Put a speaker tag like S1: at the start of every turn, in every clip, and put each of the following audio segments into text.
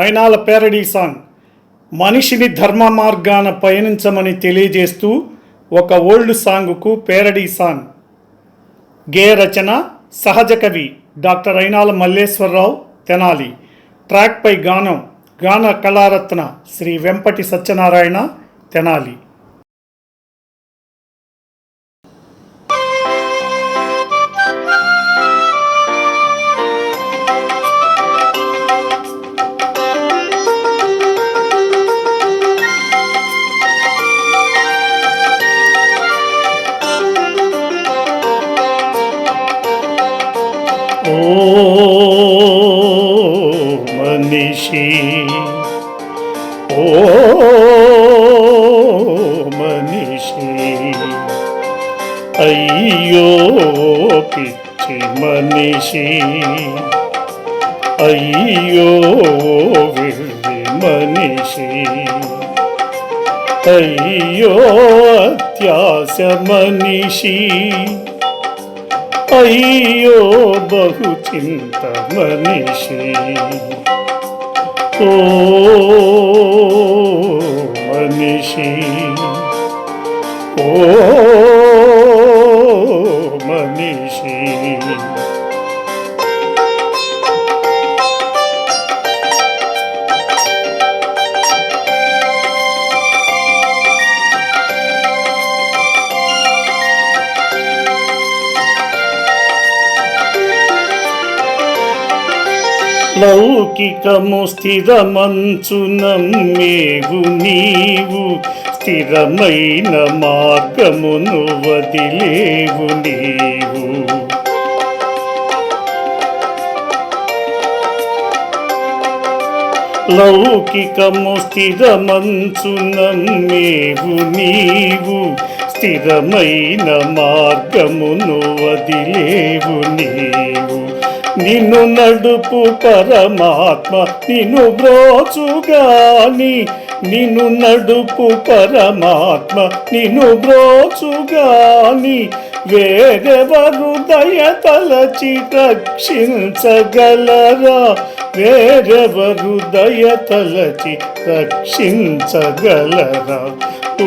S1: Ayinala parody song. మనిషిని ధర్మ మార్గాన పయనించమని తెలియజేస్తూ ఒక ఓల్డ్ సాంగ్కు పేరడీ సాంగ్. గే రచన సహజ కవి డాక్టర్ అయినాల మల్లేశ్వరరావు తెనాలి. ట్రాక్పై గానం గాన కళారత్న శ్రీ వెంపటి సత్యనారాయణ తెనాలి. మనిషి ఓ మనిషి అయ్యో పిచ్చి మనిషి అయ్యో వెళ్ళి మనిషి అయ్యో అత్యాశ మనిషి అయ్యో బహు చింత మనిషి ఓ మనిషి ఓ మనిషి లౌకికము స్థిరమంచునమ్మేవు నీవు. స్థిరమైన మార్గమును వదిలేవు నీవు. లౌకికము స్థిరమంచునమ్మేవు నీవు. స్థిరమైన మార్గమును వదిలేవు నీవు. నిన్ను నడుపు పరమాత్మ నిన్ను బ్రోచుగాని నిన్ను నడుపు పరమాత్మ నిన్ను బ్రోచుగాని వేరెవరు దయ తలచి రక్షించగలరా? వేరెవరు దయ తలచి రక్షించగలరా? ఓ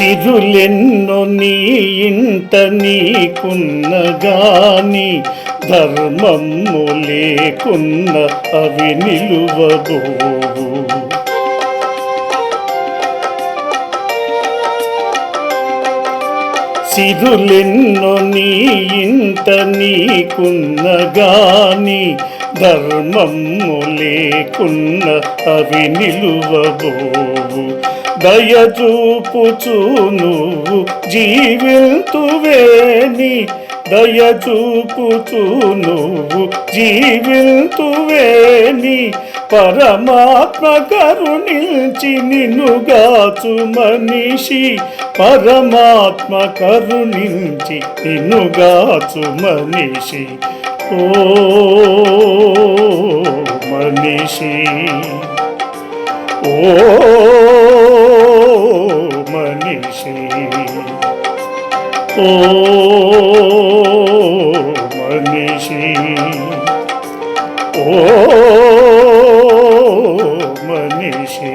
S1: సిరులెన్నో నీ ఇంట నీకున్న గాని ధర్మము లేకున్న అవి నిలువబోవు. సిరులెన్నో నీ ఇంట నీకున్న గాని ధర్మము లేకున్న అవి నిలువబోవు. దయచూపుచు నువ్వు జీవిల్తువేని దయచూపుచు నువ్వు జీవిల్తువేని పరమాత్మ కరుణించి నిన్నుగాచు మనిషి. పరమాత్మ కరుణించి నిన్నుగాచు మనిషి. ఓ మనిషి. ఓ మనిషి ఓ మనిషి ఓ మనిషి